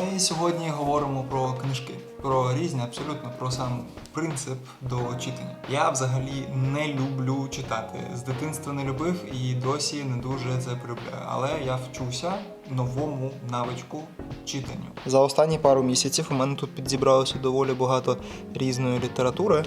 Ми сьогодні говоримо про книжки, про різні, абсолютно про сам принцип до читання. Я взагалі не люблю читати. З дитинства не любив і досі не дуже це полюбляю. Але я вчуся новому навичку читанню. За останні пару місяців у мене тут підзібралося доволі багато різної літератури.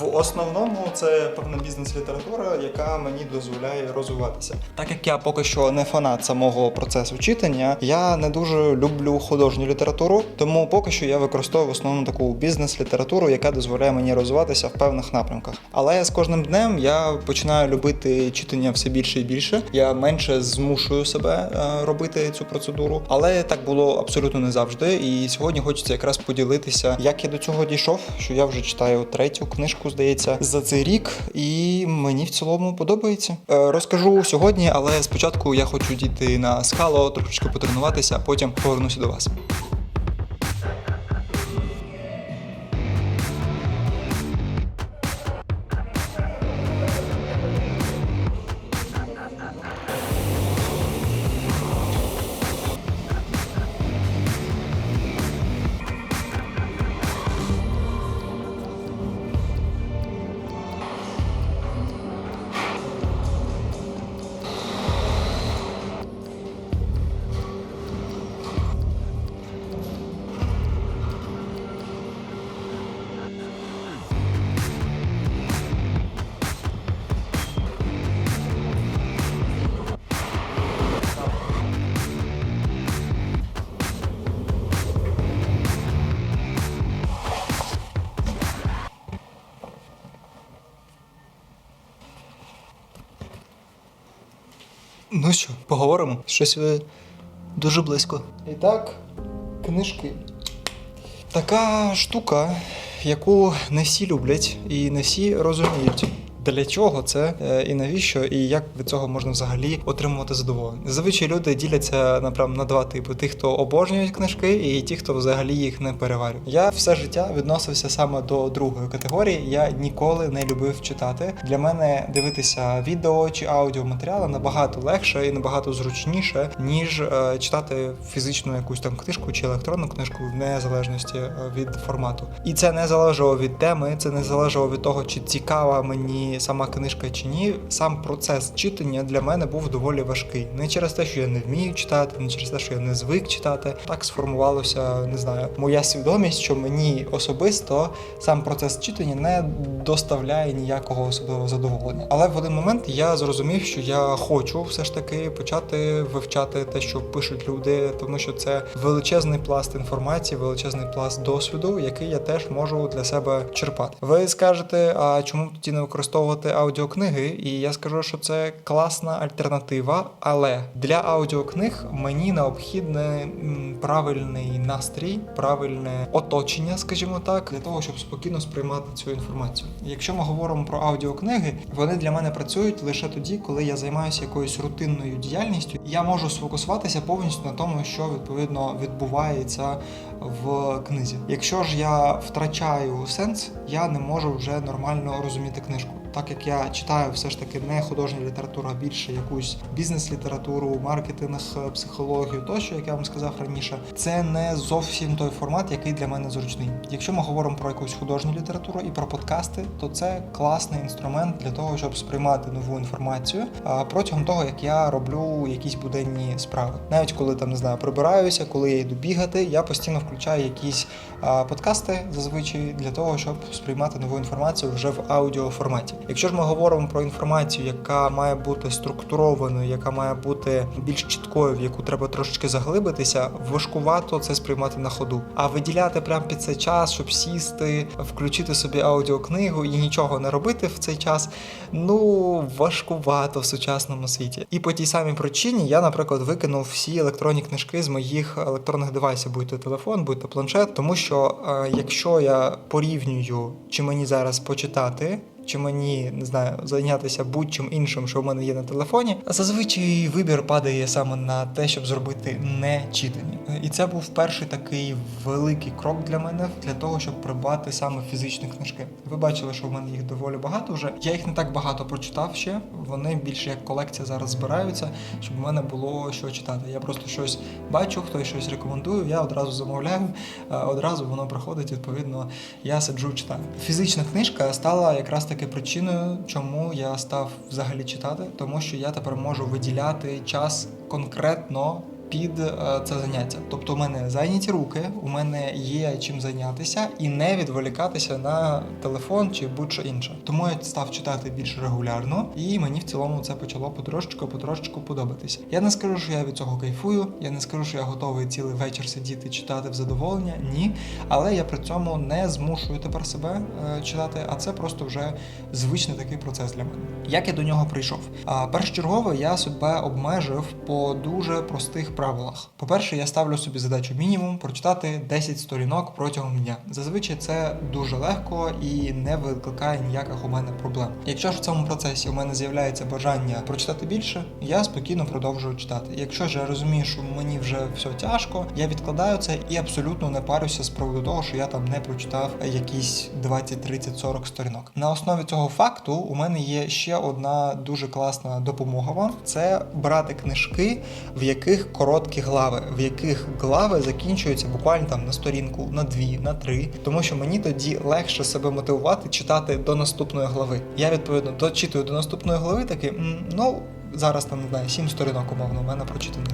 В основному це певна бізнес-література, яка мені дозволяє розвиватися. Так як я поки що не фанат самого процесу читання, я не дуже люблю художню літературу, тому поки що я використовую в основному таку бізнес-літературу, яка дозволяє мені розвиватися в певних напрямках. Але з кожним днем я починаю любити читання все більше і більше. Я менше змушую себе е, робити цю процедуру, але так було абсолютно не завжди. І сьогодні хочеться якраз поділитися, як я до цього дійшов, що я вже читаю третю книжку, здається, за цей рік, і мені в цілому подобається. Е, розкажу сьогодні, але спочатку я хочу дійти на скало, трошечки потренуватися, а потім повернуся до вас. Ну що, поговоримо? Щось ви дуже близько. І так, книжки. Така штука, яку не всі люблять і не всі розуміють. Для чого це е, і навіщо, і як від цього можна взагалі отримувати задоволення? Зазвичай люди діляться напевно, на два типи: тих, хто обожнюють книжки, і ті, хто взагалі їх не переварює. Я все життя відносився саме до другої категорії. Я ніколи не любив читати. Для мене дивитися відео чи аудіоматеріали набагато легше і набагато зручніше, ніж е, читати фізичну якусь там книжку чи електронну книжку в незалежності е, від формату. І це не залежало від теми, це не залежало від того, чи цікава мені сама книжка чи ні. Сам процес читання для мене був доволі важкий. Не через те, що я не вмію читати, не через те, що я не звик читати. Так сформувалося, не знаю, моя свідомість, що мені особисто сам процес читання не доставляє ніякого особливого задоволення. Але в один момент я зрозумів, що я хочу все ж таки почати вивчати те, що пишуть люди, тому що це величезний пласт інформації, величезний пласт досвіду, який я теж можу для себе черпати. Ви скажете, а чому тоді не використовувати аудіокниги? І я скажу, що це класна альтернатива, але для аудіокниг мені необхідний правильний настрій, правильне оточення, скажімо так, для того, щоб спокійно сприймати цю інформацію. Якщо ми говоримо про аудіокниги, вони для мене працюють лише тоді, коли я займаюся якоюсь рутинною діяльністю. Я можу сфокусуватися повністю на тому, що відповідно відбувається в книзі. Якщо ж я втрачаю сенс, я не можу вже нормально розуміти книжку. Так як я читаю все ж таки не художню літературу, а більше якусь бізнес-літературу, маркетинг, психологію, тощо, як я вам сказав раніше, це не зовсім той формат, який для мене зручний. Якщо ми говоримо про якусь художню літературу і про подкасти, то це класний інструмент для того, щоб сприймати нову інформацію протягом того, як я роблю якісь буденні справи. Навіть коли там не знаю, прибираюся, коли я йду бігати, я постійно включаю якісь подкасти зазвичай для того, щоб сприймати нову інформацію вже в аудіоформаті. Якщо ж ми говоримо про інформацію, яка має бути структурованою, яка має бути більш чіткою, в яку треба трошечки заглибитися, важкувато це сприймати на ходу. А виділяти прямо під цей час, щоб сісти, включити собі аудіокнигу і нічого не робити в цей час, ну важкувато в сучасному світі. І по тій самій причині я, наприклад, викинув всі електронні книжки з моїх електронних девайсів, будь то телефон, будь то планшет, тому що е, якщо я порівнюю, чи мені зараз почитати чи мені не знаю зайнятися будь-чим іншим, що в мене є на телефоні, зазвичай вибір падає саме на те, щоб зробити не читання. І це був перший такий великий крок для мене для того, щоб придбати саме фізичні книжки. Ви бачили, що в мене їх доволі багато вже. Я їх не так багато прочитав ще. Вони більше як колекція зараз збираються, щоб в мене було що читати. Я просто щось бачу, хтось щось рекомендує, я одразу замовляю, е, одразу воно приходить. Відповідно, я сиджу читаю. Фізична книжка стала якраз таки причиною, чому я став взагалі читати, тому що я тепер можу виділяти час конкретно. Під е, це заняття, тобто у мене зайняті руки, у мене є чим зайнятися і не відволікатися на телефон чи будь-що інше. Тому я став читати більш регулярно, і мені в цілому це почало потрошечку, потрошечку подобатися. Я не скажу, що я від цього кайфую. Я не скажу, що я готовий цілий вечір сидіти читати в задоволення. Ні, але я при цьому не змушую тепер себе е, читати, а це просто вже звичний такий процес для мене. Як я до нього прийшов? А першочергово я себе обмежив по дуже простих правилах. По-перше, я ставлю собі задачу мінімум прочитати 10 сторінок протягом дня. Зазвичай це дуже легко і не викликає ніяких у мене проблем. Якщо ж в цьому процесі у мене з'являється бажання прочитати більше, я спокійно продовжую читати. Якщо ж я розумію, що мені вже все тяжко, я відкладаю це і абсолютно не парюся з приводу того, що я там не прочитав якісь 20, 30, 40 сторінок. На основі цього факту у мене є ще одна дуже класна допомога вам: це брати книжки, в яких короткі глави, в яких глави закінчуються буквально там на сторінку, на дві, на три. Тому що мені тоді легше себе мотивувати читати до наступної глави. Я відповідно дочитую до наступної глави, такий ну. Зараз там не знаю, сім сторінок умовно у мене прочитаних.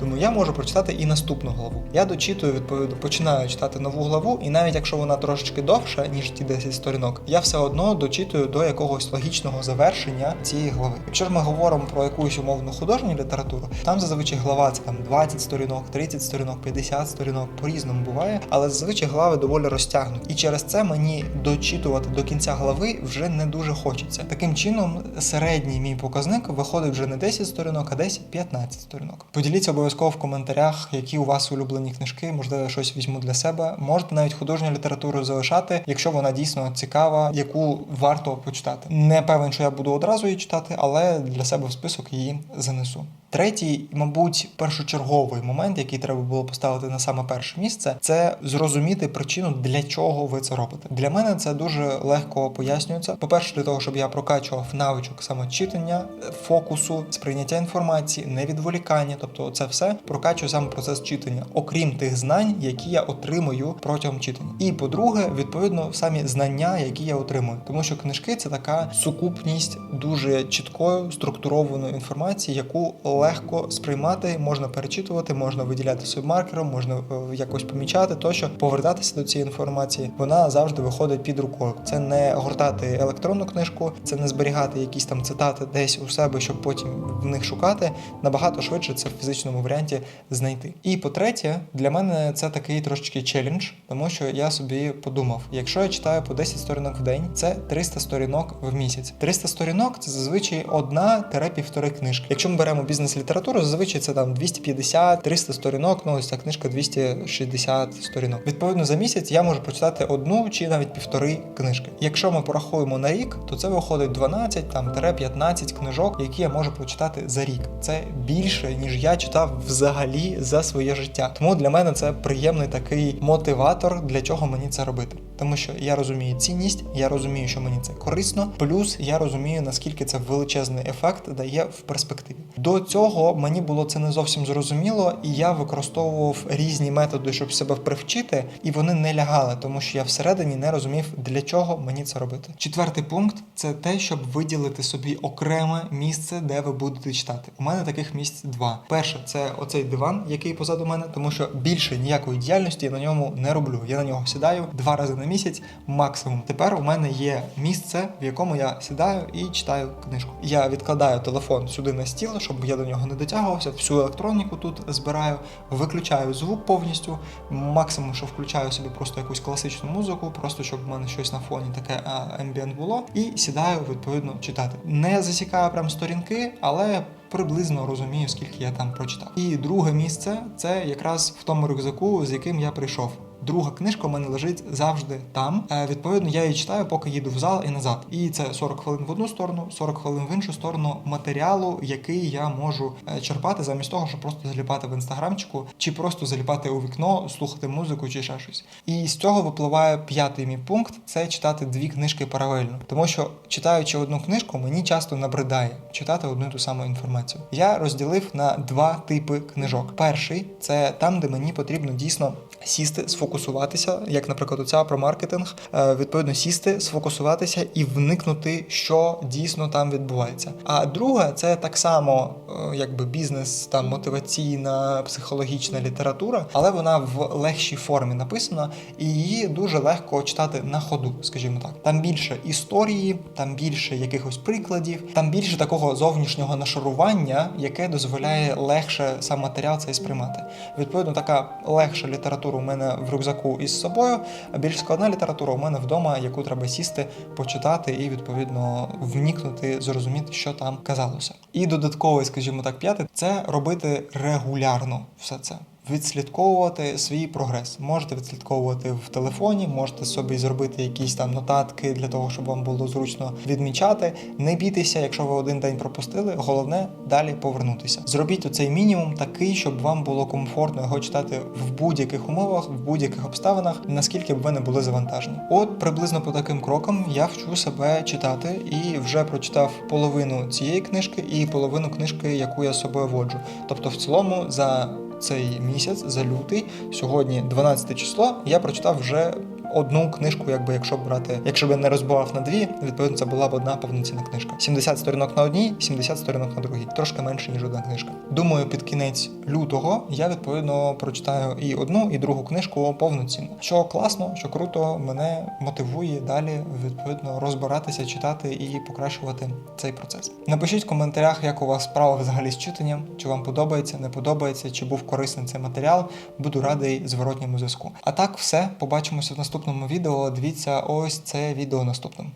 Тому я можу прочитати і наступну главу. Я дочитую, відповідно, починаю читати нову главу, і навіть якщо вона трошечки довша, ніж ті 10 сторінок, я все одно дочитую до якогось логічного завершення цієї глави. Якщо ж ми говоримо про якусь умовну художню літературу, там зазвичай глава це там 20 сторінок, 30 сторінок, 50 сторінок, по-різному буває, але зазвичай глави доволі розтягнуті. І через це мені дочитувати до кінця глави вже не дуже хочеться. Таким чином, середній мій показник виходить вже не 10 сторінок, а десь 15 сторінок. Поділіться обов'язково в коментарях, які у вас улюблені книжки, можливо, я щось візьму для себе. Можете навіть художню літературу залишати, якщо вона дійсно цікава, яку варто почитати. Не певен, що я буду одразу її читати, але для себе в список її занесу. Третій, мабуть, першочерговий момент, який треба було поставити на саме перше місце, це зрозуміти причину, для чого ви це робите. Для мене це дуже легко пояснюється. По-перше, для того, щоб я прокачував навичок самочитання, фокусу, сприйняття інформації, невідволікання, тобто це все прокачує саме процес читання, окрім тих знань, які я отримую протягом читання. І по-друге, відповідно, самі знання, які я отримую, тому що книжки це така сукупність дуже чіткої структурованої інформації, яку легко сприймати, можна перечитувати, можна виділяти собі маркером, можна е, якось помічати, тощо повертатися до цієї інформації. Вона завжди виходить під рукою. Це не гортати електронну книжку, це не зберігати якісь там цитати десь у себе, щоб потім в них шукати. Набагато швидше це в фізичному варіанті знайти. І по-третє, для мене це такий трошечки челендж, тому що я собі подумав: якщо я читаю по 10 сторінок в день, це 300 сторінок в місяць. 300 сторінок це зазвичай одна-півтори книжки. Якщо ми беремо бізнес-літературу, зазвичай це там 250-300 сторінок. Ну ось ця книжка 260 сторінок. Відповідно, за місяць я можу прочитати одну чи навіть півтори книжки. Якщо ми порахуємо на рік, то це виходить 12 там 15 книжок, які я можу прочитати за рік. Це більше ніж я читав взагалі за своє життя. Тому для мене це приємний такий мотиватор, для чого мені це робити. Тому що я розумію цінність, я розумію, що мені це корисно. Плюс я розумію, наскільки це величезний ефект дає в перспективі. До цього мені було це не зовсім зрозуміло, і я використовував різні методи, щоб себе привчити, і вони не лягали, тому що я всередині не розумів, для чого мені це робити. Четвертий пункт це те, щоб виділити собі окреме місце, де ви будете читати. У мене таких місць два. Перше, це оцей диван, який позаду мене, тому що більше ніякої діяльності я на ньому не роблю. Я на нього сідаю два рази на місяць, максимум. Тепер у мене є місце, в якому я сідаю і читаю книжку. Я відкладаю телефон сюди на стіл, щоб я до нього не дотягувався. Всю електроніку тут збираю, виключаю звук повністю. Максимум, що включаю собі просто якусь класичну музику, просто щоб в мене щось на фоні таке ембієнт було, і сідаю відповідно читати. Не засікаю прям сторінки, але приблизно розумію, скільки я там прочитав. І друге місце це якраз в тому рюкзаку, з яким я прийшов. Друга книжка у мене лежить завжди там. Е, відповідно, я її читаю, поки їду в зал і назад. І це 40 хвилин в одну сторону, 40 хвилин в іншу сторону матеріалу, який я можу е, черпати замість того, щоб просто заліпати в інстаграмчику, чи просто заліпати у вікно, слухати музику чи ще щось. І з цього випливає п'ятий мій пункт це читати дві книжки паралельно. Тому що читаючи одну книжку, мені часто набридає читати одну і ту саму інформацію. Я розділив на два типи книжок. Перший це там, де мені потрібно дійсно сісти, сфокусуватися, як, наприклад, оця про маркетинг, е, відповідно сісти, сфокусуватися і вникнути, що дійсно там відбувається. А друге, це так само, е, якби бізнес, там мотиваційна, психологічна література, але вона в легшій формі написана, і її дуже легко читати на ходу, скажімо так. Там більше історії, там більше якихось прикладів, там більше такого зовнішнього нашарування, яке дозволяє легше сам матеріал цей сприймати. Відповідно, така легша література у мене в рюкзаку із собою, а більш складна література у мене вдома, яку треба сісти, почитати і відповідно вникнути, зрозуміти, що там казалося. І додатковий, скажімо так, п'ятий це робити регулярно все це. Відслідковувати свій прогрес. Можете відслідковувати в телефоні, можете собі зробити якісь там нотатки для того, щоб вам було зручно відмічати. Не бійтеся, якщо ви один день пропустили. Головне далі повернутися. Зробіть оцей мінімум такий, щоб вам було комфортно його читати в будь-яких умовах, в будь-яких обставинах, наскільки б ви не були завантажені. От приблизно по таким крокам я вчу себе читати і вже прочитав половину цієї книжки і половину книжки, яку я собою воджу. Тобто, в цілому, за цей місяць, за лютий, сьогодні 12 число, я прочитав вже одну книжку, якби якщо брати, якщо б я не розбивав на дві, відповідно це була б одна повноцінна книжка. 70 сторінок на одній, 70 сторінок на другій. Трошки менше, ніж одна книжка. Думаю, під кінець лютого я відповідно прочитаю і одну, і другу книжку повноцінно. Що класно, що круто, мене мотивує далі відповідно розбиратися, читати і покращувати цей процес. Напишіть в коментарях, як у вас справа взагалі з читанням, чи вам подобається, не подобається, чи був корисний цей матеріал. Буду радий зворотньому зв'язку. А так, все, побачимося в наступному відео. Дивіться ось це відео наступним.